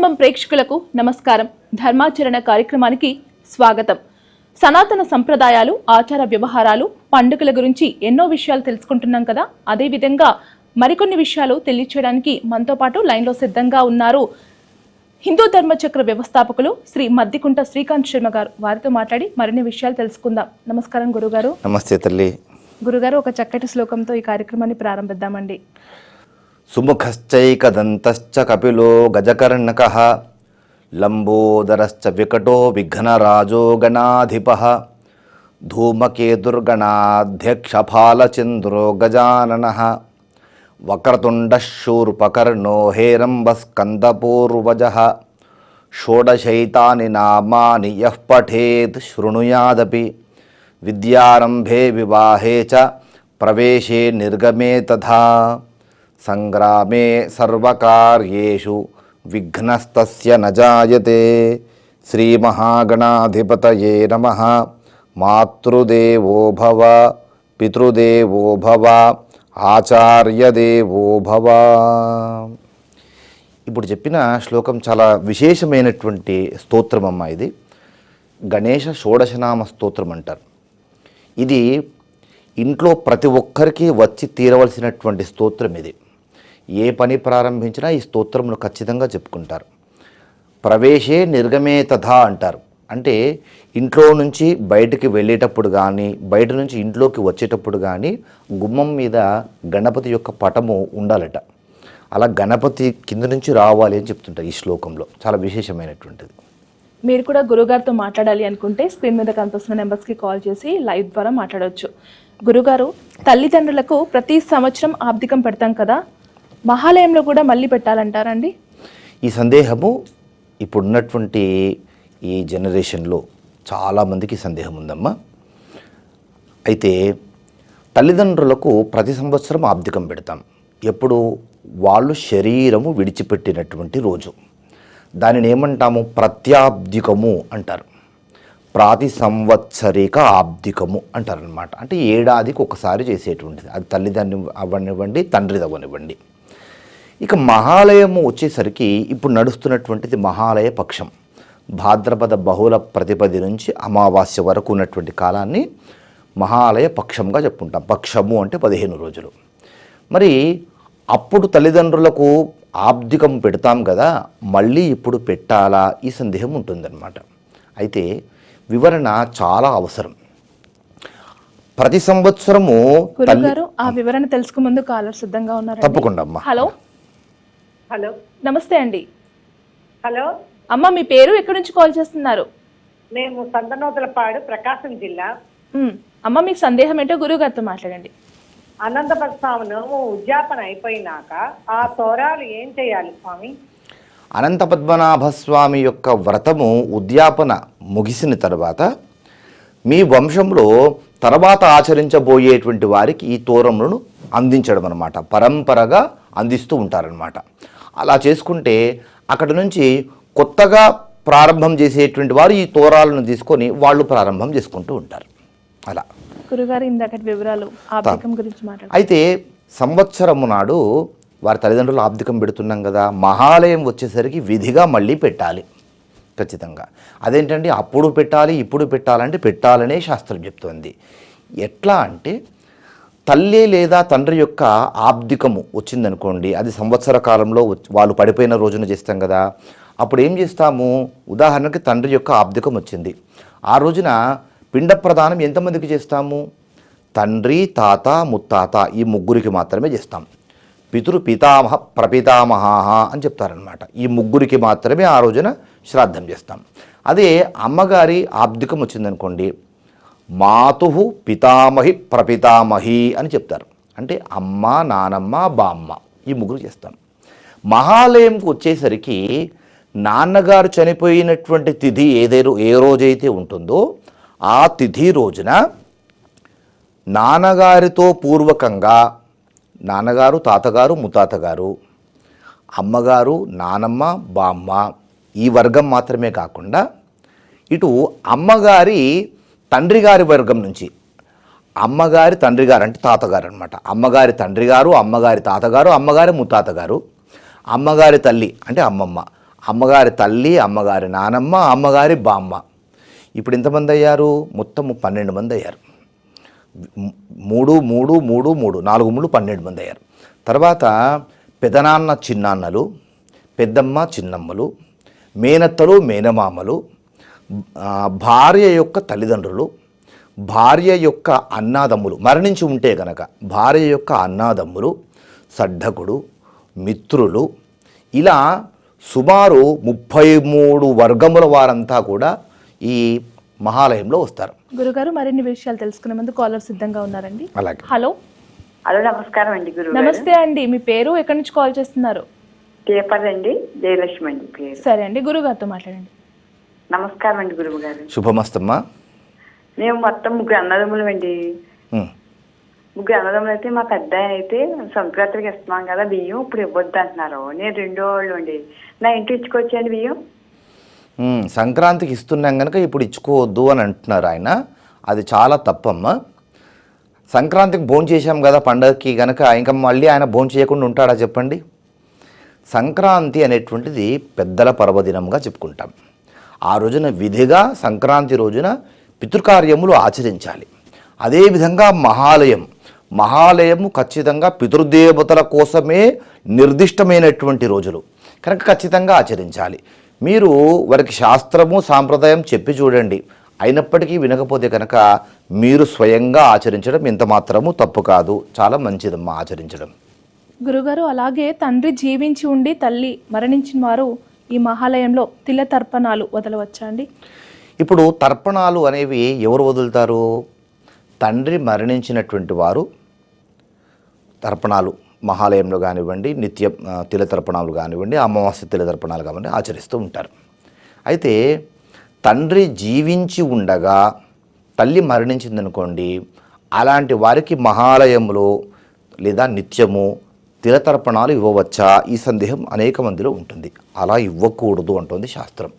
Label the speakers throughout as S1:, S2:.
S1: ధర్మం ప్రేక్షకులకు నమస్కారం. ధర్మాచరణ కార్యక్రమానికి స్వాగతం. సనాతన సంప్రదాయాలు ఆచార వ్యవహారాలు పండుగల గురించి ఎన్నో విషయాలు తెలుసుకుంటున్నాం కదా? అదే విధంగా మరికొన్ని విషయాలు తెలియచేయడానికి మనతో పాటు లైన్లో సిద్ధంగా ఉన్నారు హిందూ ధర్మచక్ర వ్యవస్థాపకులు శ్రీ మద్దికుంట శ్రీకాంత్ శర్మ గారు. వారితో మాట్లాడి మరిన్ని విషయాలు తెలుసుకుందాం. నమస్కారం గురుగారు.
S2: నమస్తే తల్లి.
S1: గురుగారు ఒక చక్కటి శ్లోకంతో ఈ కార్యక్రమాన్ని ప్రారంభిద్దామండి.
S2: సుముఖశ్చైకదంతశ్చ కపిలో గజకర్ణక లంబోదరశ్చ వికటో విఘ్నరాజో గణాధిప ధూమకేతుర్గణాధ్యక్షఫాలచంద్రో గజానన వక్రతుండశూర్పకర్ణో హేరంబస్కందపూర్వజ షోడశైతాని నామాని యః పఠేత్ శృణుయాదపి విద్యారంభే వివాహే చ ప్రవేశే నిర్గమే తథా. సంగ్రామే సర్వకార్యేషు విఘ్నస్తస్య నజాయతే శ్రీమహాగణాధిపతయే నమ. మాతృదేవో భవ పితృదేవో భవ ఆచార్యదేవో భవ. ఇప్పుడు చెప్పిన శ్లోకం చాలా విశేషమైనటువంటి స్తోత్రం అమ్మ ఇది. గణేష షోడశనామ స్తోత్రం అంటారు. ఇది ఇంట్లో ప్రతి ఒక్కరికి వచ్చి తీరవలసినటువంటి స్తోత్రం ఇది. ఏ పని ప్రారంభించినా ఈ స్తోత్రమును ఖచ్చితంగా చెప్పుకుంటారు. ప్రవేశే నిర్గమే తథా అంటారు. అంటే ఇంట్లో నుంచి బయటికి వెళ్ళేటప్పుడు కానీ బయట నుంచి ఇంట్లోకి వచ్చేటప్పుడు కానీ గుమ్మం మీద గణపతి యొక్క పటము ఉండాలట. అలా గణపతి కింద నుంచి రావాలి అని చెప్తుంటారు ఈ శ్లోకంలో. చాలా విశేషమైనటువంటిది.
S1: మీరు కూడా గురుగారితో మాట్లాడాలి అనుకుంటే స్క్రీన్ మీద కనిపిస్తున్న నెంబర్స్కి కాల్ చేసి లైవ్ ద్వారా మాట్లాడవచ్చు గురుగారు తల్లిదండ్రులకు ప్రతి సంవత్సరం ఆర్థికం పెడతాం కదా? మహాలయంలో కూడా మళ్ళీ పెట్టాలంటారండి?
S2: ఈ సందేహము ఇప్పుడున్నటువంటి ఈ జనరేషన్లో చాలామందికి సందేహం ఉందమ్మా. అయితే తల్లిదండ్రులకు ప్రతి సంవత్సరం ఆబ్దికం పెడతాం. ఎప్పుడు వాళ్ళు శరీరము విడిచిపెట్టినటువంటి రోజు. దానిని ఏమంటాము? ప్రత్యాబ్దికము అంటారు. ప్రాతి సంవత్సరిక ఆబ్దికము అంటారనమాట అంటే ఏడాదికి ఒకసారి చేసేటువంటిది. అది తల్లిదండ్రి అవ్వనివ్వండి తండ్రిది అవ్వనివ్వండి. ఇక మహాలయము వచ్చేసరికి ఇప్పుడు నడుస్తున్నటువంటిది మహాలయ పక్షం. భాద్రపద బహుళ ప్రతిపది నుంచి అమావాస్య వరకు ఉన్నటువంటి కాలాన్ని మహాలయ పక్షంగా చెప్పుకుంటాం. పక్షము అంటే పదిహేను రోజులు. మరి అప్పుడు తల్లిదండ్రులకు ఆబ్దికం పెడతాం కదా మళ్ళీ ఇప్పుడు పెట్టాలా ఈ సందేహం ఉంటుందన్నమాట. అయితే వివరణ చాలా అవసరం. ప్రతి సంవత్సరము
S1: ఆ వివరణ తెలుసుకు ముందు కాలర్ సిద్ధంగా ఉన్నారు
S2: తప్పకుండా అమ్మా.
S1: హలో?
S3: హలో.
S1: నమస్తే అండి.
S3: హలో.
S1: అమ్మ మీ పేరు ఎక్కడి నుంచి కాల్ చేస్తున్నారు?
S3: మేము సందనోదలపాడు ప్రకాశం జిల్లా.
S1: అమ్మ మీకు సందేహం ఏంటో గురుగారితో మాట్లాడండి.
S3: అనంతపర స్వామినోము ఉద్యాపన అయిపోయినాక ఆ తోరాలు ఏం చేయాలి స్వామి?
S2: అనంత పద్మనాభ స్వామి యొక్క వ్రతము ఉద్యాపన ముగిసిన తర్వాత మీ వంశంలో తర్వాత ఆచరించబోయేటువంటి వారికి ఈ తోరములను అందించడం అనమాట పరంపరగా అందిస్తూ ఉంటారనమాట అలా చేసుకుంటే అక్కడ నుంచి కొత్తగా ప్రారంభం చేసేటువంటి వారు ఈ తోరాలను తీసుకొని వాళ్ళు ప్రారంభం చేసుకుంటూ ఉంటారు. అలా.
S1: గురుగారు ఇందాకటి వివరాలు గురించి
S2: అయితే సంవత్సరము నాడు వారి తల్లిదండ్రులు ఆబ్దికం పెడుతున్నాం కదా మహాలయం వచ్చేసరికి విధిగా మళ్ళీ పెట్టాలి ఖచ్చితంగా. అదేంటంటే అప్పుడు పెట్టాలి ఇప్పుడు పెట్టాలంటే పెట్టాలనే శాస్త్రం చెప్తోంది. ఎట్లా అంటే తల్లి లేదా తండ్రి యొక్క ఆబ్దికము వచ్చిందనుకోండి అది సంవత్సర కాలంలో వచ్చి- వాళ్ళు పడిపోయిన రోజున చేస్తాం కదా. అప్పుడు ఏం చేస్తాము? ఉదాహరణకి తండ్రి యొక్క ఆబ్దికం వచ్చింది. ఆ రోజున పిండ ప్రదానం ఎంతమందికి చేస్తాము? తండ్రి తాత ముత్తాత ఈ ముగ్గురికి మాత్రమే చేస్తాం. పితృ పితామహ ప్రపితామహ అని చెప్తారనమాట ఈ ముగ్గురికి మాత్రమే ఆ రోజున శ్రాద్ధం చేస్తాం. అదే అమ్మగారి ఆబ్దికం వచ్చిందనుకోండి మాతు పితామహి ప్రపితామహి అని చెప్తారు. అంటే అమ్మ నానమ్మ బామ్మ ఈ ముగ్గురు చేస్తాం మహాలయంకు వచ్చేసరికి నాన్నగారు చనిపోయినటువంటి తిథి ఏదైనా ఏ రోజైతే ఉంటుందో ఆ తిథి రోజున నాన్నగారితో పూర్వకంగా నాన్నగారు తాతగారు ముత్తాతగారు అమ్మగారు నానమ్మ బామ్మ ఈ వర్గం మాత్రమే కాకుండా ఇటు అమ్మగారి తండ్రి గారి వర్గం నుంచి. అమ్మగారి తండ్రి గారు అంటే తాతగారు అనమాట అమ్మగారి తండ్రి గారు అమ్మగారి తాతగారు అమ్మగారి ముత్తాతగారు. అమ్మగారి తల్లి అంటే అమ్మమ్మ. అమ్మగారి తల్లి అమ్మగారి నానమ్మ అమ్మగారి బామ్మ. ఇప్పుడు ఎంతమంది అయ్యారు? మొత్తం పన్నెండు మంది అయ్యారు. మూడు మూడు మూడు మూడు. నాలుగు మూడు పన్నెండు మంది అయ్యారు. తర్వాత పెదనాన్న చిన్నాన్నలు పెద్దమ్మ చిన్నమ్మలు మేనత్తలు మేనమామలు భార్య యొక్క తల్లిదండ్రులు భార్య యొక్క అన్నాదమ్ములు మరణించి ఉంటే గనక భార్య యొక్క అన్నాదమ్ములు సడ్డకుడు మిత్రులు ఇలా సుమారు ముప్పై మూడు వర్గముల వారంతా కూడా ఈ మహాలయంలో వస్తారు.
S1: గురుగారు మరిన్ని విషయాలు తెలుసుకునే ముందు కాలర్ సిద్ధంగా ఉన్నారండి.
S2: అలాగే.
S1: హలో.
S4: హలో నమస్కారం అండి గురువు
S1: నమస్తే అండి. మీ పేరు ఎక్కడి నుంచి కాల్ చేస్తున్నారు?
S4: పేపర్ అండి జయలక్ష్మి అండి పేరు.
S1: సరే అండి గురుగారితో మాట్లాడండి.
S4: నమస్కారం అండి గురువు గారు
S2: శుభమస్తమ్మా.
S4: మేము మొత్తం ముగ్గురు అన్నదమ్ములు అండి. ముగ్గురు అన్నదమ్ములు అయితే మా పెద్ద అయితే సంక్రాంతికి ఇస్తున్నాం కదా బియ్యం ఇప్పుడు ఇవ్వద్దు అంటున్నారు. నేను రెండో వాళ్ళు అండి. నా ఇంటి ఇచ్చుకొచ్చండి బియ్యం?
S2: సంక్రాంతికి ఇస్తున్నాం కనుక ఇప్పుడు ఇచ్చుకోవద్దు అని అంటున్నారు ఆయన. అది చాలా తప్పమ్మా. సంక్రాంతికి భోజనం చేశాం కదా పండగకి కనుక ఇంకా మళ్ళీ ఆయన భోజనం చేయకుండా ఉంటాడా చెప్పండి? సంక్రాంతి అనేటువంటిది పెద్దల పర్వదినంగా చెప్పుకుంటాం. ఆ రోజున విధిగా సంక్రాంతి రోజున పితృకార్యములు ఆచరించాలి. అదేవిధంగా మహాలయం. మహాలయము ఖచ్చితంగా పితృదేవతల కోసమే నిర్దిష్టమైనటువంటి రోజులు. కనుక ఖచ్చితంగా ఆచరించాలి. మీరు వారికి శాస్త్రము సాంప్రదాయం చెప్పి చూడండి. అయినప్పటికీ వినకపోతే కనుక మీరు స్వయంగా ఆచరించడం ఇంత మాత్రము తప్పు కాదు. చాలా మంచిదమ్మా ఆచరించడం.
S1: గురుగారు అలాగే తండ్రి జీవించి ఉండి తల్లి మరణించిన వారు ఈ మహాలయంలో తిల తర్పణాలు వదలవచ్చా అండి
S2: ఇప్పుడు తర్పణాలు అనేవి ఎవరు వదులుతారు? తండ్రి మరణించినటువంటి వారు తర్పణాలు మహాలయంలో కానివ్వండి నిత్య తిల తర్పణాలు కానివ్వండి అమావాస్య తిల తర్పణాలు కానివ్వండి ఆచరిస్తూ ఉంటారు. అయితే తండ్రి జీవించి ఉండగా తల్లి మరణించిందనుకోండి అలాంటి వారికి మహాలయంలో లేదా నిత్యము తిలతర్పణాలు ఇవ్వవచ్చా? ఈ సందేహం అనేక మందిలో ఉంటుంది. అలా ఇవ్వకూడదు అంటుంది శాస్త్రం.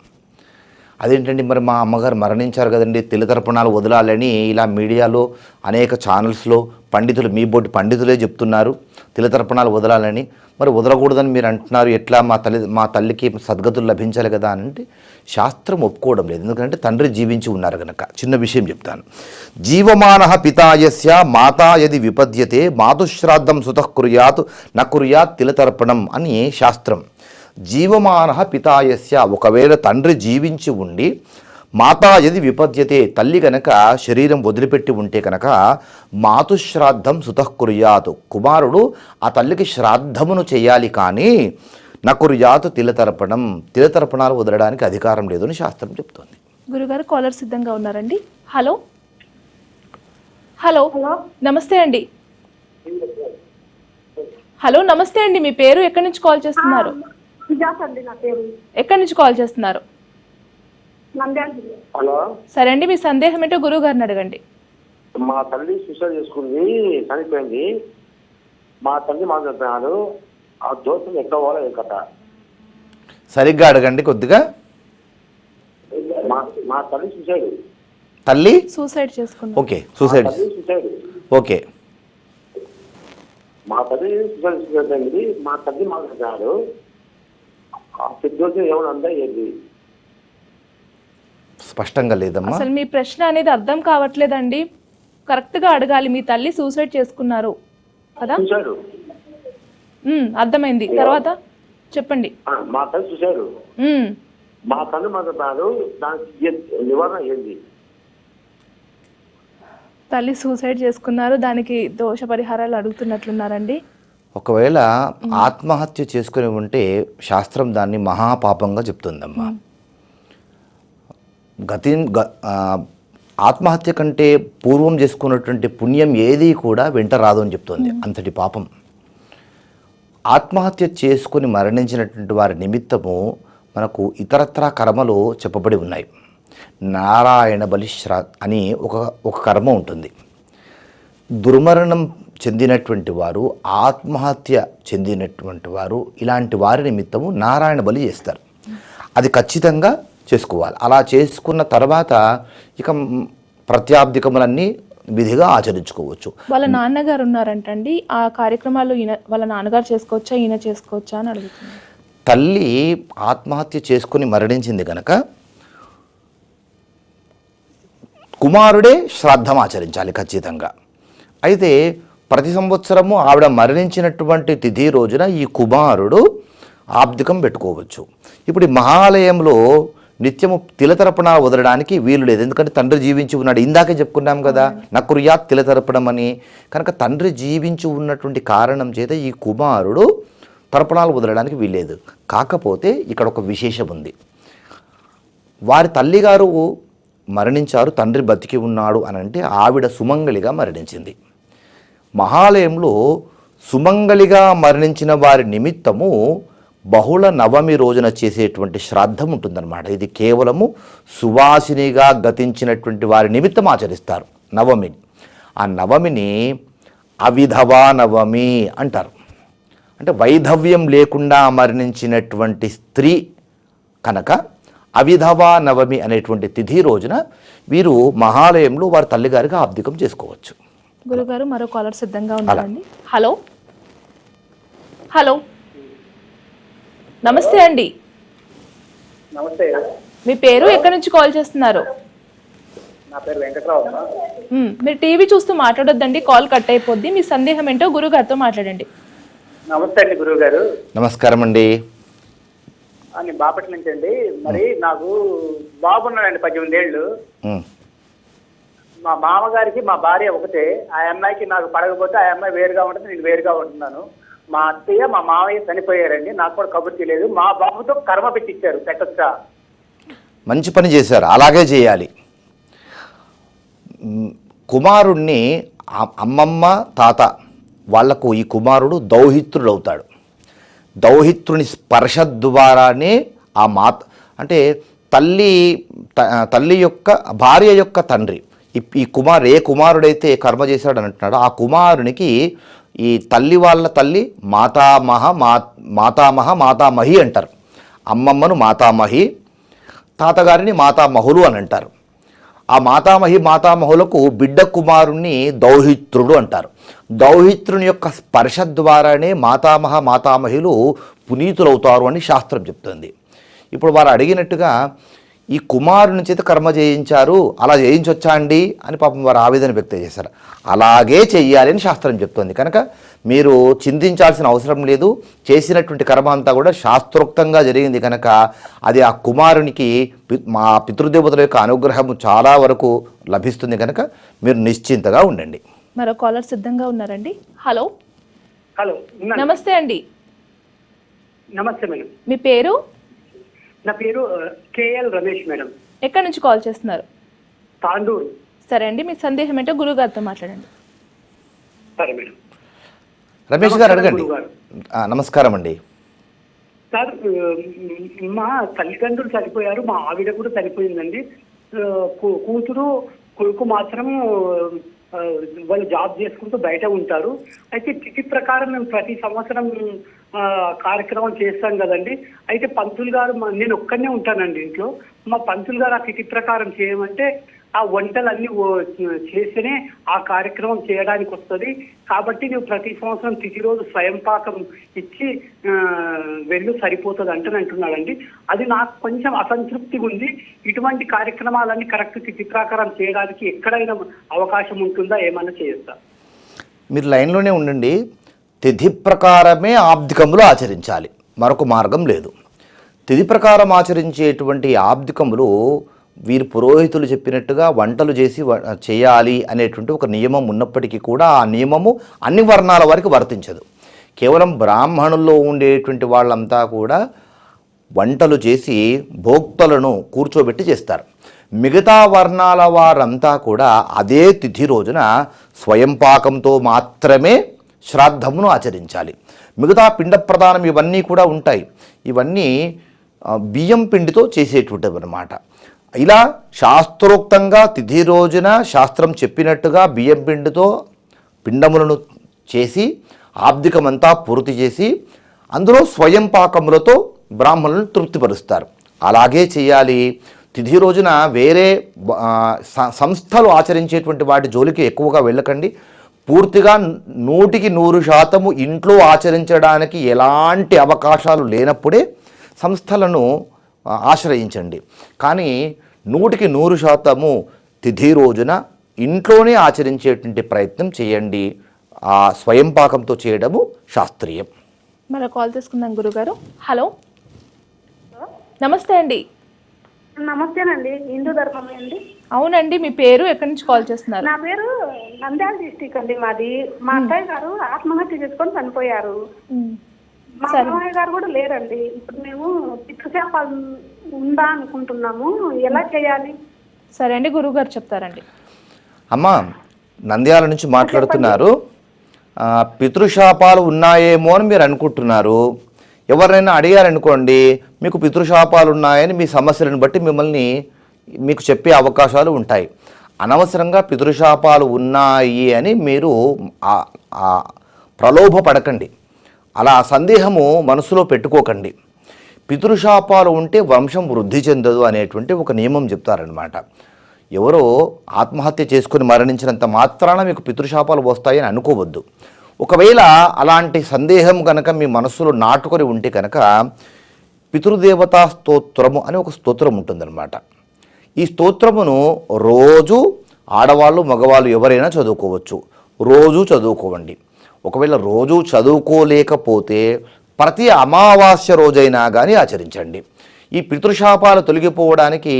S2: అదేంటండి మరి మా అమ్మగారు మరణించారు కదండి తిలతర్పణాలు వదలాలని ఇలా మీడియాలో అనేక ఛానల్స్లో పండితులు మీ బోటి పండితులే చెప్తున్నారు తిలతర్పణాలు వదలాలని. మరి వదలకూడదని మీరు అంటున్నారు ఎట్లా మా తల్లి మా తల్లికి సద్గతులు లభించాలి కదా అని అంటే శాస్త్రం ఒప్పుకోవడం లేదు. ఎందుకంటే తండ్రి జీవించి ఉన్నారు కనుక చిన్న విషయం చెప్తాను. జీవమాన పితాయస్య మాతా యది విపద్యతే మాతుశ్రాద్ధం సుతః కుర్యాత్ న కుర్యాత్ తిలతర్పణం అని శాస్త్రం. జీవమాన పితాయస్య. ఒకవేళ తండ్రి జీవించి ఉండి మాతా యది విపద్యతే తల్లి కనుక శరీరం వదిలిపెట్టి ఉంటే కనుక మాతుశ్రాద్ధం సుతః కుర్యాతు. కుమారుడు ఆ తల్లికి శ్రాద్ధమును చేయాలి కానీ నకుర్యాతు తిలతర్పణం తిలతర్పణాలు వదలడానికి అధికారం లేదు అని శాస్త్రం చెప్తోంది.
S1: గురుగారు కాలర్ సిద్ధంగా ఉన్నారండి. హలో. హలో. నమస్తే అండి. హలో నమస్తే అండి. మీ పేరు ఎక్కడి నుంచి కాల్ చేస్తున్నారు?
S5: సుజాత అండి నా పేరు.
S1: ఎక్కడి నుంచి కాల్ చేస్తున్నారు?
S6: హలో.
S1: సరే అండి మీ సందేహం ఏంటో గురువు గారిని అడగండి.
S6: మా తల్లి సూసైడ్ చేసుకుంది చనిపోయింది. మా తల్లి మాకు చెప్తున్నారు ఆ దోషం ఎక్కడ పోవాలో ఏ కథ.
S2: సరిగ్గా అడగండి కొద్దిగా.
S6: మా మా తల్లి సూసైడ్
S2: తల్లి?
S1: సూసైడ్ చేసుకున్నారు
S2: ఓకే సూసైడ్
S6: తల్లి సూసైడ్
S2: ఓకే.
S6: మా తల్లి సూసైడ్ చేసుకుంది మా తల్లి మాకు ఏమైనా ఉందా ఏంటి
S2: స్పష్టంగా లేదమ్మా.
S1: అసలు మీ ప్రశ్న అనేది అర్థం కావట్లేదండి. కరెక్ట్గా అడగాలి. మీ తల్లి సూసైడ్ చేసుకున్నారు. కదా? అర్థమైంది. తర్వాత? చెప్పండి.
S6: ఆ, మా తల్లి
S1: ఉమ్,
S6: మా తల్లి దానికి నివారణ ఏంటి
S1: తల్లి సూసైడ్ చేసుకున్నారు దానికి దోష పరిహారాలు అడుగుతున్నట్లున్నారండి.
S2: ఒకవేళ ఆత్మహత్య చేసుకుని ఉంటే శాస్త్రం దాన్ని మహాపాపంగా చెప్తుందమ్మా. గతి ఆత్మహత్య కంటే పూర్వం చేసుకున్నటువంటి పుణ్యం ఏది కూడా వెంట రాదు అని చెప్తుంది అంతటి పాపం. ఆత్మహత్య చేసుకుని మరణించినటువంటి వారి నిమిత్తము మనకు ఇతరత్రా కర్మలు చెప్పబడి ఉన్నాయి. నారాయణ బలిశ్రా అని ఒక ఒక కర్మ ఉంటుంది. దుర్మరణం చెందినటువంటి వారు ఆత్మహత్య చెందినటువంటి వారు ఇలాంటి వారి నిమిత్తము నారాయణ బలి చేస్తారు. అది ఖచ్చితంగా చేసుకోవాలి. అలా చేసుకున్న తర్వాత ఇక ప్రత్యాబ్దికములన్నీ విధిగా ఆచరించుకోవచ్చు.
S1: వాళ్ళ నాన్నగారు ఉన్నారంటండి ఆ కార్యక్రమాలు ఈయన వాళ్ళ నాన్నగారు చేసుకోవచ్చా ఈయన చేసుకోవచ్చా అని అడుగుతున్నారు.
S2: తల్లి ఆత్మహత్య చేసుకుని మరణించింది కనుక కుమారుడే శ్రాద్ధం ఆచరించాలి ఖచ్చితంగా. అయితే ప్రతి సంవత్సరము ఆవిడ మరణించినటువంటి తిథి రోజున ఈ కుమారుడు ఆబ్దికం పెట్టుకోవచ్చు. ఇప్పుడు ఈ మహాలయంలో నిత్యము తిలతర్పణ వదలడానికి వీలు లేదు. ఎందుకంటే తండ్రి జీవించి ఉన్నాడు. ఇందాకే చెప్పుకున్నాం కదా నకుర్యాత్ తిలతర్పణం అని. కనుక తండ్రి జీవించి ఉన్నటువంటి కారణం చేత ఈ కుమారుడు తర్పణాలు వదలడానికి వీల్లేదు. కాకపోతే ఇక్కడ ఒక విశేషం ఉంది. వారి తల్లిగారు మరణించారు తండ్రి బతికి ఉన్నాడు అని అంటే ఆవిడ సుమంగళిగా మరణించింది. మహాలయంలో సుమంగళిగా మరణించిన వారి నిమిత్తము బహుళ నవమి రోజున చేసేటువంటి శ్రాద్ధం ఉంటుందన్నమాట. ఇది కేవలము సువాసినిగా గతించినటువంటి వారి నిమిత్తం ఆచరిస్తారు నవమిని. ఆ నవమిని అవిధవా నవమి అంటారు. అంటే వైధవ్యం లేకుండా మరణించినటువంటి స్త్రీ కనుక అవిధవా నవమి అనేటువంటి తిథి రోజున వీరు మహాలయంలో వారి తల్లిగారిగా ఆబ్దికం చేసుకోవచ్చు.
S1: గురుగారు మరో కాలర్ సిద్ధంగా ఉన్నారండి హలో? హలో? నమస్తే అండి.
S7: నమస్తే.
S1: మీ పేరు? ఎక్కడి నుంచి కాల్ చేస్తున్నారు?
S7: నా పేరు వెంకట్రావు అమ్మ.
S1: మ్మ్. మీరు టీవీ చూస్తూ మాట్లాడొద్దండి కాల్ కట్ అయిపోద్ది. మీ సందేహం ఏంటో గురుగారితో మాట్లాడండి.
S7: నమస్తే అండి గురువు గారు
S2: నమస్కారం అండి.
S7: బాపట్ల నుంచి అండి మరి నాకు బాబు ఉన్నాడండి పద్దెనిమిది ఏళ్ళు. మా మామగారికి మా భార్య ఒకటే. ఆ అమ్మాయికి నాకు పడకపోతే ఆ అమ్మాయి వేరుగా ఉంటుంది నేను వేరుగా ఉంటున్నాను. మా అత్తయ్య మా మామయ్య చనిపోయారండి. నాకు కూడా కబుర్ తెలియదు మా బాబుతో కర్మ పెట్టించారు పెట్టచ్చా
S2: మంచి పని చేశారు. అలాగే చేయాలి. కుమారుణ్ణి అమ్మమ్మ తాత వాళ్ళకు ఈ కుమారుడు దౌహిత్రుడు అవుతాడు దౌహిత్రుని స్పర్శ ద్వారానే ఆ మాత అంటే తల్లి తల్లి యొక్క భార్య యొక్క తండ్రి. ఈ- ఈ కుమారు ఏ కుమారుడైతే కర్మ చేశాడు అని అంటున్నాడో ఆ కుమారునికి ఈ తల్లి వాళ్ళ తల్లి మాతామహ మా మాతామహ మాతామహి అంటారు. అమ్మమ్మను మాతామహి తాతగారిని మాతామహులు అని అంటారు ఆ మాతామహి మాతామహులకు బిడ్డ కుమారుణ్ణి దౌహిత్రుడు అంటారు. దౌహిత్రుని యొక్క స్పర్శ ద్వారానే మాతామహ మాతామహిలు పునీతులవుతారు అని శాస్త్రం చెప్తుంది. ఇప్పుడు వారు అడిగినట్టుగా ఈ కుమారుని చేత కర్మ చేయించారు అలా చేయించొచ్చా అండి? అని పాపం వారు ఆవేదన వ్యక్తం చేశారు. అలాగే చెయ్యాలి అని శాస్త్రం చెప్తుంది. కనుక మీరు చింతించాల్సిన అవసరం లేదు. చేసినటువంటి కర్మ అంతా కూడా శాస్త్రోక్తంగా జరిగింది. కనుక అది ఆ కుమారునికి మా పితృదేవతల యొక్క అనుగ్రహం చాలా వరకు లభిస్తుంది. కనుక మీరు నిశ్చింతగా ఉండండి.
S1: మరో కాలర్ సిద్ధంగా ఉన్నారండి? హలో.
S7: హలో.
S1: నమస్తే అండి.
S7: నమస్తే మేడం.
S1: మీ పేరు?
S7: నా పేరు కేఎల్ రమేష్ మేడం.
S1: ఎక్కడి నుంచి కాల్ చేస్తున్నారు?
S7: తాండూరు.
S1: సరే అండి మీ సందేహం ఏంటో గురుగారితో మాట్లాడండి.
S7: సరే మేడం.
S2: రమేష్ గారు
S7: నమస్కారం
S2: అడగండి. నమస్కారం అండి.
S7: సార్ మా తల్లిదండ్రులు చనిపోయారు మా ఆవిడ కూడా చనిపోయిందండి. కూతురు కొడుకు మాత్రం వాళ్ళు జాబ్ చేసుకుంటూ బయట ఉంటారు. అయితే తిథి ప్రకారం మేము ప్రతి సంవత్సరం కార్యక్రమం చేస్తాం కదండి. అయితే పంతులు గారు నేను ఒక్కనే ఉంటానండి ఇంట్లో. మా పంతులు గారు ఆ తిథి ప్రకారం చేయమంటే ఆ వంటలన్నీ చేస్తేనే ఆ కార్యక్రమం చేయడానికి వస్తుంది. కాబట్టి నువ్వు ప్రతి సంవత్సరం తిథి రోజు స్వయం పాకం ఇచ్చి వెళ్ళు సరిపోతుంది అంటని అంటున్నాడండి. అది నాకు కొంచెం అసంతృప్తిగా ఉంది. ఇటువంటి కార్యక్రమాలన్నీ కరెక్ట్ తిథి ప్రకారం చేయడానికి ఎక్కడైనా అవకాశం ఉంటుందా? ఏమైనా చేయొచ్చా
S2: మీరు లైన్లోనే ఉండండి. తిథి ప్రకారమే ఆబ్దికములు ఆచరించాలి. మరొక మార్గం లేదు. తిథి ప్రకారం ఆచరించేటువంటి ఆబ్దికములు వీరు పురోహితులు చెప్పినట్టుగా వంటలు చేసి వ- చేయాలి అనేటువంటి ఒక నియమం ఉన్నప్పటికీ కూడా ఆ నియమము అన్ని వర్ణాల వారికి వర్తించదు. కేవలం బ్రాహ్మణుల్లో ఉండేటువంటి వాళ్ళంతా కూడా వంటలు చేసి భోక్తలను కూర్చోబెట్టి చేస్తారు. మిగతా వర్ణాల వారంతా కూడా అదే తిథి రోజున స్వయం పాకంతో మాత్రమే శ్రాద్ధమును ఆచరించాలి. మిగతా పిండ ప్రదానం ఇవన్నీ కూడా ఉంటాయి. ఇవన్నీ బియ్యం పిండితో చేసేటువంటివి అన్నమాట ఇలా శాస్త్రోక్తంగా తిథి రోజున శాస్త్రం చెప్పినట్టుగా బియ్యం పిండితో పిండములను చేసి ఆబ్దికమంతా పూర్తి చేసి అందులో స్వయం పాకములతో బ్రాహ్మణులను తృప్తిపరుస్తారు. అలాగే చేయాలి. తిథి రోజున వేరే సంస్థలు ఆచరించేటువంటి వాటి జోలికి ఎక్కువగా వెళ్ళకండి. పూర్తిగా నూటికి నూరు శాతము ఇంట్లో ఆచరించడానికి ఎలాంటి అవకాశాలు లేనప్పుడే సంస్థలను ఆశ్రయించండి. కానీ నూటికి నూరు శాతము తిథి రోజున ఇంట్లోనే ఆచరించేటువంటి ప్రయత్నం చేయండి. ఆ స్వయం పాకంతో చేయడము శాస్త్రీయం.
S1: మరో కాల్ తీసుకుందాం గురుగారు. హలో. నమస్తే అండి.
S5: నమస్తేనండి. హిందూ ధర్మమే అండి.
S1: అవునండి మీ పేరు ఎక్కడి నుంచి కాల్ చేస్తున్నారు?
S5: నా పేరు నంద్యాల డిస్టిక్ అండి మాది. మా అత్తయ్య గారు ఆత్మహత్య చేసుకొని చనిపోయారు. మా మామయ్య గారు కూడా లేరండి. ఇప్పుడు మేము పితృశాప ఉందా అనుకుంటున్నాము. ఎలా చేయాలి?
S1: సరే అండి గురుగారు చెప్తారండి.
S2: అమ్మ నంద్యాల నుంచి మాట్లాడుతున్నారు. ఆ, పితృశాపాలు ఉన్నాయేమో అని మీరు అనుకుంటున్నారు. ఎవరినైనా అడిగారనుకోండి మీకు పితృశాపాలు ఉన్నాయని మీ సమస్యలను బట్టి మిమ్మల్ని మీకు చెప్పే అవకాశాలు ఉంటాయి. అనవసరంగా పితృశాపాలు ఉన్నాయి అని మీరు ఆ- ఆ ప్రలోభ పడకండి అలా సందేహము మనసులో పెట్టుకోకండి. పితృశాపాలు ఉంటే వంశం వృద్ధి చెందదు అనేటువంటి ఒక నియమం చెప్తారనమాట ఎవరో ఆత్మహత్య చేసుకుని మరణించినంత మాత్రాన మీకు పితృశాపాలు వస్తాయని అనుకోవద్దు. ఒకవేళ అలాంటి సందేహం కనుక మీ మనస్సులో నాటుకొని ఉంటే కనుక పితృదేవతా స్తోత్రము అని ఒక స్తోత్రం ఉంటుందన్నమాట. ఈ స్తోత్రమును రోజు ఆడవాళ్ళు మగవాళ్ళు ఎవరైనా చదువుకోవచ్చు. రోజు చదువుకోవండి. ఒకవేళ రోజు చదువుకోలేకపోతే ప్రతి అమావాస్య రోజైనా కానీ ఆచరించండి. ఈ పితృశాపాలు తొలగిపోవడానికి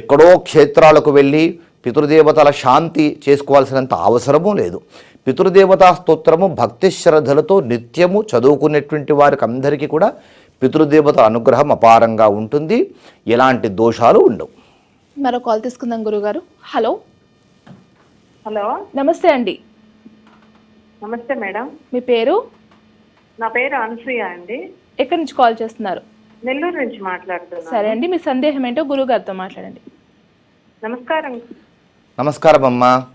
S2: ఎక్కడో క్షేత్రాలకు వెళ్ళి పితృదేవతల శాంతి చేసుకోవాల్సినంత అవసరమూ లేదు. పితృదేవతా స్తోత్రము భక్తి శ్రద్ధలతో నిత్యము చదువుకునేటువంటి వారికి అందరికీ కూడా పితృదేవత అనుగ్రహం అపారంగా ఉంటుంది. ఎలాంటి దోషాలు ఉండవు.
S1: మరో కాల్ తీసుకుందాం గురుగారు. హలో.
S3: హలో.
S1: నమస్తే అండి.
S3: నమస్తే మేడం.
S1: మీ పేరు?
S3: నా పేరు అనసూయ అండి.
S1: ఎక్కడి నుంచి కాల్ చేస్తున్నారు?
S3: నెల్లూరు నుంచి మాట్లాడుతున్నాను.
S1: సరే అండి మీ సందేహం ఏంటో గురుగారితో మాట్లాడండి.
S3: నమస్కారం.
S2: నమస్కారం అమ్మా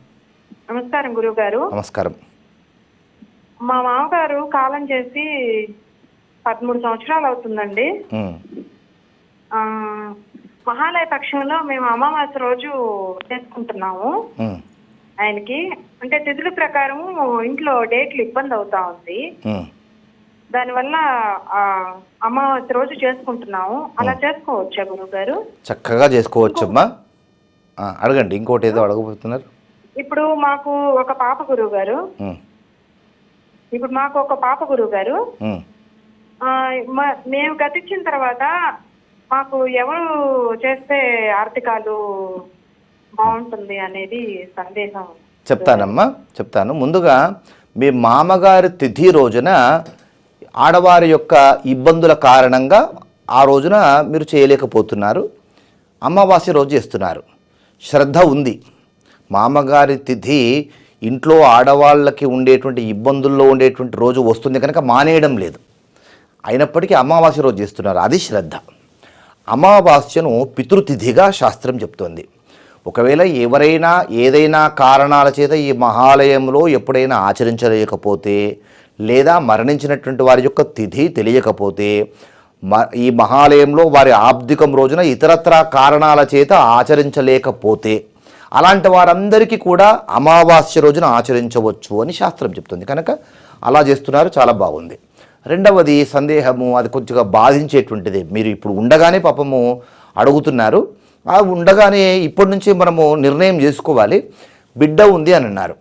S3: నమస్కారం గురువు గారు
S2: నమస్కారం.
S3: మా మామగారు కాలం చేసి పదమూడు సంవత్సరాలు అవుతుందండి. మహాలయ పక్షంలో మేము అమావాస్య రోజు చేసుకుంటున్నాము. ఆయనకి అంటే తిథుల ప్రకారం ఇంట్లో డేట్లు ఇబ్బంది అవుతా ఉంది. దానివల్ల ఆ, అమావాస్య రోజు చేసుకుంటున్నాము. అలా చేసుకోవచ్చా గురువు గారు
S2: చక్కగా చేసుకోవచ్చమ్మా. అడగండి ఇంకోటి ఏదో అడగబోతున్నారు?
S3: ఇప్పుడు మాకు ఒక పాప గురువు గారు. ఇప్పుడు మాకు ఒక పాప గురువు గారు. మేము గతించిన తర్వాత మాకు ఎవరు చేస్తే ఆర్థికాలు బాగుంటుంది అనేది సందేహం.
S2: చెప్తానమ్మా చెప్తాను. ముందుగా మీ మామగారి తిథి రోజున ఆడవారి యొక్క ఇబ్బందుల కారణంగా ఆ రోజున మీరు చేయలేకపోతున్నారు. అమావాస్య రోజు చేస్తున్నారు. శ్రద్ధ ఉంది. మామగారి తిథి ఇంట్లో ఆడవాళ్ళకి ఉండేటువంటి ఇబ్బందుల్లో ఉండేటువంటి రోజు వస్తుంది కనుక మానేయడం లేదు. అయినప్పటికీ అమావాస్య రోజు చేస్తున్నారు. అది శ్రద్ధ. అమావాస్యను పితృతిథిగా శాస్త్రం చెప్తోంది. ఒకవేళ ఎవరైనా ఏదైనా కారణాల చేత ఈ మహాలయంలో ఎప్పుడైనా ఆచరించలేకపోతే లేదా మరణించినటువంటి వారి యొక్క తిథి తెలియకపోతే మ ఈ మహాలయంలో వారి ఆబ్దికం రోజున ఇతరత్రా కారణాల చేత ఆచరించలేకపోతే అలాంటి వారందరికీ కూడా అమావాస్య రోజున ఆచరించవచ్చు అని శాస్త్రం చెప్తుంది. కనుక అలా చేస్తున్నారు చాలా బాగుంది. రెండవది సందేహము అది కొద్దిగా బాధించేటువంటిది. మీరు ఇప్పుడు ఉండగానే పాపము అడుగుతున్నారు. ఆ ఉండగానే ఇప్పటి నుంచి మనము నిర్ణయం చేసుకోవాలి. బిడ్డ ఉంది అని అన్నారు.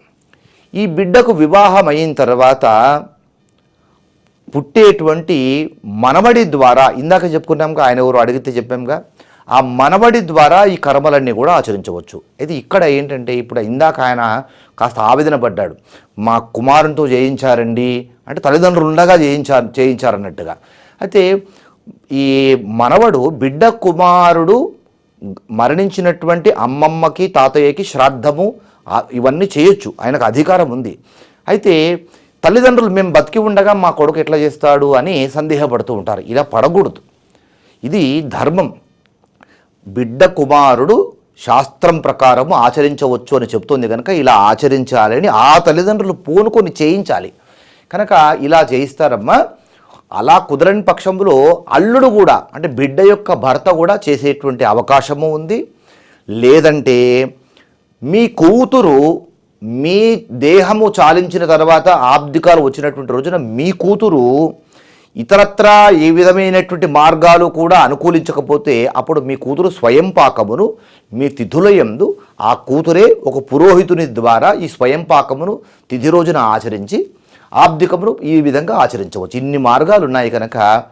S2: ఈ బిడ్డకు వివాహం అయిన తర్వాత పుట్టేటువంటి మనవడి ద్వారా ఇందాక చెప్పుకున్నాంగా ఆయన ఎవరు అడిగితే చెప్పాంగా ఆ మనవడి ద్వారా ఈ కర్మలన్నీ కూడా ఆచరించవచ్చు. ఇది ఇక్కడ ఏంటంటే ఇప్పుడు ఇందాక ఆయన కాస్త ఆవేదన పడ్డాడు. మా కుమారునితో చేయించారండి అంటే తల్లిదండ్రులు ఉండగా చేయించారు చేయించారన్నట్టుగా. అయితే ఈ మనవడు బిడ్డ కుమారుడు మరణించినటువంటి అమ్మమ్మకి తాతయ్యకి శ్రాద్ధము ఇవన్నీ చేయొచ్చు. ఆయనకు అధికారం ఉంది. అయితే తల్లిదండ్రులు మేము బతికి ఉండగా మా కొడుకు ఎట్లా చేస్తాడు అని సందేహపడుతూ ఉంటారు. ఇలా పడకూడదు. ఇది ధర్మం. బిడ్డ కుమారుడు శాస్త్రం ప్రకారము ఆచరించవచ్చు అని చెప్తుంది కనుక ఇలా ఆచరించాలని ఆ తల్లిదండ్రులు పూనుకొని చేయించాలి. కనుక ఇలా చేయిస్తారమ్మా. అలా కుదరని పక్షంలో అల్లుడు కూడా అంటే బిడ్డ యొక్క భర్త కూడా చేసేటువంటి అవకాశము ఉంది. లేదంటే మీ కూతురు మీ దేహము చాలించిన తర్వాత ఆబ్దికాలు వచ్చినటువంటి రోజున మీ కూతురు ఇతరత్రా ఏ విధమైనటువంటి మార్గాలు కూడా అనుకూలించకపోతే అప్పుడు మీ కూతురు స్వయం పాకమును మీ తిథుల యందు ఆ కూతురే ఒక పురోహితుని ద్వారా ఈ స్వయం పాకమును తిథి రోజున ఆచరించి ఆబ్దికమును ఈ విధంగా ఆచరించవచ్చు. ఇన్ని మార్గాలు ఉన్నాయి కనుక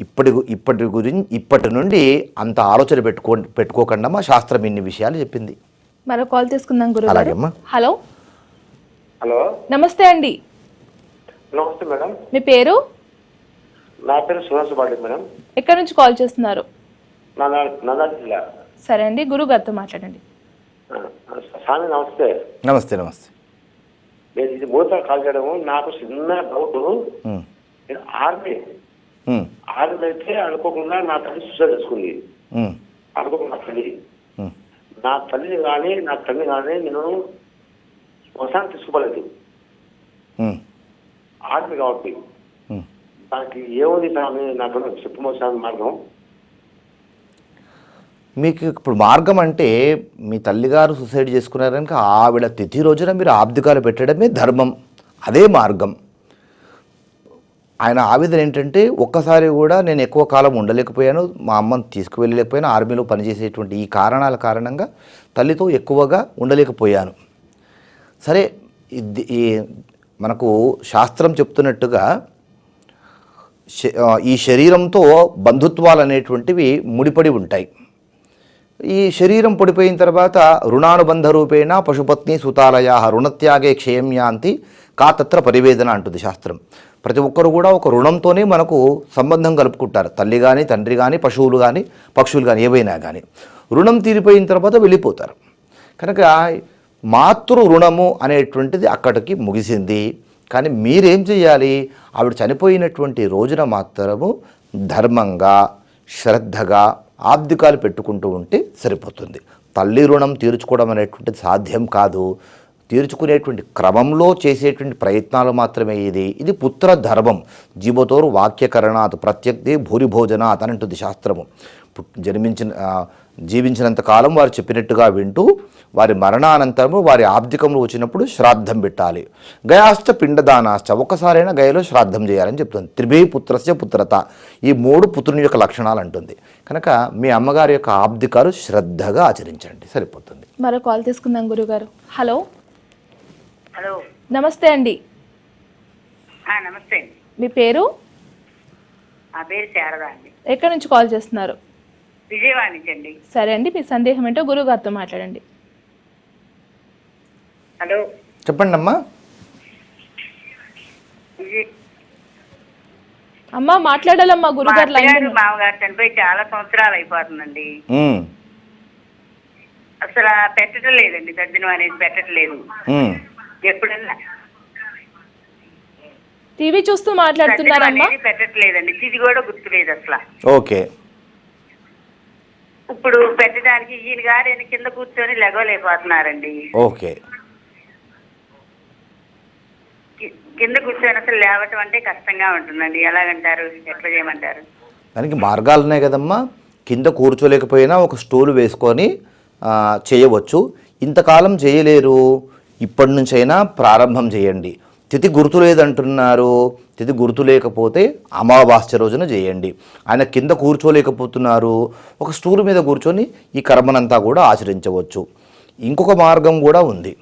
S2: ఇప్పటి ఇప్పటి గురించి ఇప్పటి నుండి అంత ఆలోచన పెట్టుకో పెట్టుకోకుండా మా శాస్త్రం ఇన్ని విషయాలు చెప్పింది.
S1: మరో కాల్ తీసుకుందాం
S2: అలాగేమ్మా.
S1: హలో.
S6: హలో.
S1: నమస్తే అండి.
S6: నమస్తే మేడం.
S1: మీ పేరు?
S6: నా పేరు సుహాస్ బాడి మేడం.
S1: ఎక్కడి నుంచి కాల్ చేస్తున్నారు?
S6: నా నందా జిల్లా.
S1: సరే అండి గురుగారితో మాట్లాడండి.
S6: ఆ, స్వామి నమస్తే.
S2: నమస్తే నమస్తే.
S6: నేను ఇది మూత కాల్ చేయడము నాకు చిన్న డౌట్.
S2: ఉమ్,
S6: నేను ఆర్మీ.
S2: ఉమ్,
S6: ఆర్మీ అయితే అనుకోకుండా నా తల్లి సూసైడ్ చేసుకుంది.
S2: ఉమ్,
S6: అనుకోకుండా నా తల్లి.
S2: ఉమ్,
S6: నా తల్లిని కానీ నా తల్లి కానీ నేను శ్మశానం తీసుకోలేదు.
S2: ఉమ్,
S6: ఆర్మీ కాబట్టి. దానికి ఏముంది స్వామి? నాకు చెప్పమోసాను మార్గం.
S2: మీకు ఇప్పుడు మార్గం అంటే మీ తల్లిగారు సూసైడ్ చేసుకున్నారు కనుక ఆవిడ తిథి రోజున మీరు ఆబ్దికాలు పెట్టడమే ధర్మం. అదే మార్గం. ఆయన ఆవేదన ఏంటంటే ఒక్కసారి కూడా నేను ఎక్కువ కాలం ఉండలేకపోయాను మా అమ్మని తీసుకువెళ్ళలేకపోయాను ఆర్మీలో పనిచేసేటువంటి ఈ కారణాల కారణంగా తల్లితో ఎక్కువగా ఉండలేకపోయాను. సరే ఇది- మనకు శాస్త్రం చెప్తున్నట్టుగా ఈ శరీరంతో బంధుత్వాలు అనేటువంటివి ముడిపడి ఉంటాయి. ఈ శరీరం పడిపోయిన తర్వాత రుణానుబంధ రూపేణ పశుపత్ని సుతాలయ రుణత్యాగే క్షయం యాంతి కాతత్ర పరివేదన అంటుంది శాస్త్రం. ప్రతి ఒక్కరు కూడా ఒక రుణంతోనే మనకు సంబంధం కలుపుకుంటారు. తల్లి కానీ తండ్రి కానీ పశువులు కానీ పక్షులు కానీ ఏవైనా కానీ రుణం తీరిపోయిన తర్వాత వెళ్ళిపోతారు. కనుక మాతృ రుణము అనేటువంటిది అక్కడికి ముగిసింది. కానీ మీరేం చేయాలి? ఆవిడ చనిపోయినటువంటి రోజున మాత్రము ధర్మంగా శ్రద్ధగా ఆబ్దికాలు పెట్టుకుంటూ ఉంటే సరిపోతుంది. తల్లి రుణం తీర్చుకోవడం అనేటువంటిది సాధ్యం కాదు. తీర్చుకునేటువంటి క్రమంలో చేసేటువంటి ప్రయత్నాలు మాత్రమే ఇది. ఇది పుత్ర ధర్మం. జీవతోరు వాక్యకరణాత్ ప్రత్యక్తి భూరిభోజనాత్ అని అంటుంది శాస్త్రము జన్మించిన జీవించినంత కాలం వారు చెప్పినట్టుగా వింటూ వారి మరణానంతరము వారి ఆబ్దికంలో వచ్చినప్పుడు శ్రాద్ధం పెట్టాలి. గయాశ్చ పిండదానాశ్చ ఒక్కసారైనా గయలో శ్రాద్ధం చేయాలని చెప్తుంది. త్రిభే పుత్రస్య పుత్రత. ఈ మూడు పుత్రుని యొక్క లక్షణాలు అంటుంది. కనుక మీ అమ్మగారి యొక్క ఆబ్దికాలు శ్రద్ధగా ఆచరించండి. సరిపోతుంది.
S1: మరో కాల్ తీసుకుందాం గురుగారు. హలో.
S8: హలో.
S1: నమస్తే అండి.
S8: ఆ, నమస్తే
S1: మీ పేరు?
S8: పేరు శారద అండి.
S1: ఎక్కడి నుంచి కాల్ చేస్తున్నారు?
S8: అండి
S1: సరే అండి మీ సందేహం ఏంటో గురుగారితో మాట్లాడండి.
S8: హలో.
S2: చెప్పండి అమ్మా
S1: అమ్మా మాట్లాడాలమ్మా గురుగారు లైన్
S8: మామగారు చనిపోయి చాలా సంవత్సరాలు అయిపోతుందండి. అసలు పెట్టడం లేదండి తద్దినం అనేది పెట్టడం లేదు
S2: ఉమ్.
S8: ఎప్పుడన్నా.
S1: టీవీ చూస్తూ మాట్లాడుతున్నారమ్మా.
S8: అనేది పెట్టట్లేదండి ఇది కూడా గుర్తులేదు అసలు.
S2: ఓకే.
S8: ఇప్పుడు పెట్టడానికి ఈయన గారు ఈయన కింద కూర్చొని లెగవలేకపోతున్నారండి.
S2: ఓకే.
S8: కింద కూర్చొని అసలు లేవటం అంటే కష్టంగా ఉంటుందండి. ఎలాగంటారు? ఎట్లా చేయమంటారు?
S2: దానికి మార్గాలు ఉన్నాయి కదమ్మా. కింద కూర్చోలేకపోయినా ఒక స్టూల్ వేసుకొని చేయవచ్చు. ఇంతకాలం చేయలేరు. ఇప్పటి నుంచైనా ప్రారంభం చేయండి. తిథి గుర్తు లేదంటున్నారు తిథి గుర్తు లేకపోతే అమావాస్య రోజున చేయండి. ఆయన కింద కూర్చోలేకపోతున్నారు. ఒక స్టూల్ మీద కూర్చొని ఈ కర్మనంతా కూడా ఆచరించవచ్చు. ఇంకొక మార్గం కూడా ఉంది.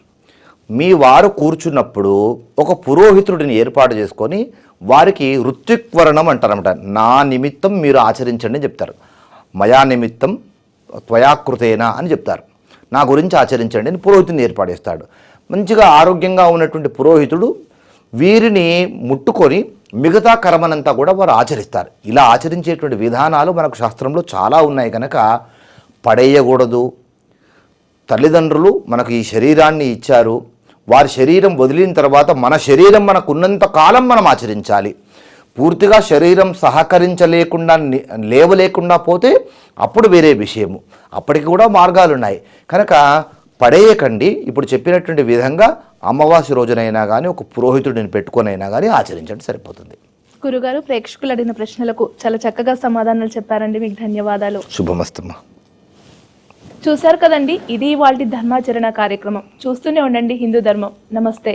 S2: మీ వారు కూర్చున్నప్పుడు ఒక పురోహితుడిని ఏర్పాటు చేసుకొని వారికి ఋత్విక్వరణం అంటారనమాట నా నిమిత్తం మీరు ఆచరించండి అని చెప్తారు. మయా నిమిత్తం త్వయాకృతేనా అని చెప్తారు. నా గురించి ఆచరించండి అని పురోహితుని ఏర్పాటు చేస్తాడు. మంచిగా ఆరోగ్యంగా ఉన్నటువంటి పురోహితుడు వీరిని ముట్టుకొని మిగతా కర్మనంతా కూడా వారు ఆచరిస్తారు. ఇలా ఆచరించేటువంటి విధానాలు మనకు శాస్త్రంలో చాలా ఉన్నాయి కనుక పడేయకూడదు. తల్లిదండ్రులు మనకు ఈ శరీరాన్ని ఇచ్చారు. వారి శరీరం వదిలిన తర్వాత మన శరీరం మనకు ఉన్నంత కాలం మనం ఆచరించాలి. పూర్తిగా శరీరం సహకరించలేకుండా లేవలేకుండా పోతే అప్పుడు వేరే విషయము. అప్పటికి కూడా మార్గాలు ఉన్నాయి కనుక పడేయకండి. ఇప్పుడు చెప్పినటువంటి విధంగా అమావాస్య రోజునైనా కానీ ఒక పురోహితుడిని పెట్టుకొనైనా కానీ ఆచరించండి సరిపోతుంది.
S1: గురుగారు ప్రేక్షకులు అడిగిన ప్రశ్నలకు చాలా చక్కగా సమాధానాలు చెప్పారండి. మీకు ధన్యవాదాలు.
S2: శుభమస్తమ్మా.
S1: చూశారు కదండి ఇది వాళ్ళ ధర్మాచరణ కార్యక్రమం. చూస్తూనే ఉండండి హిందూ ధర్మం. నమస్తే.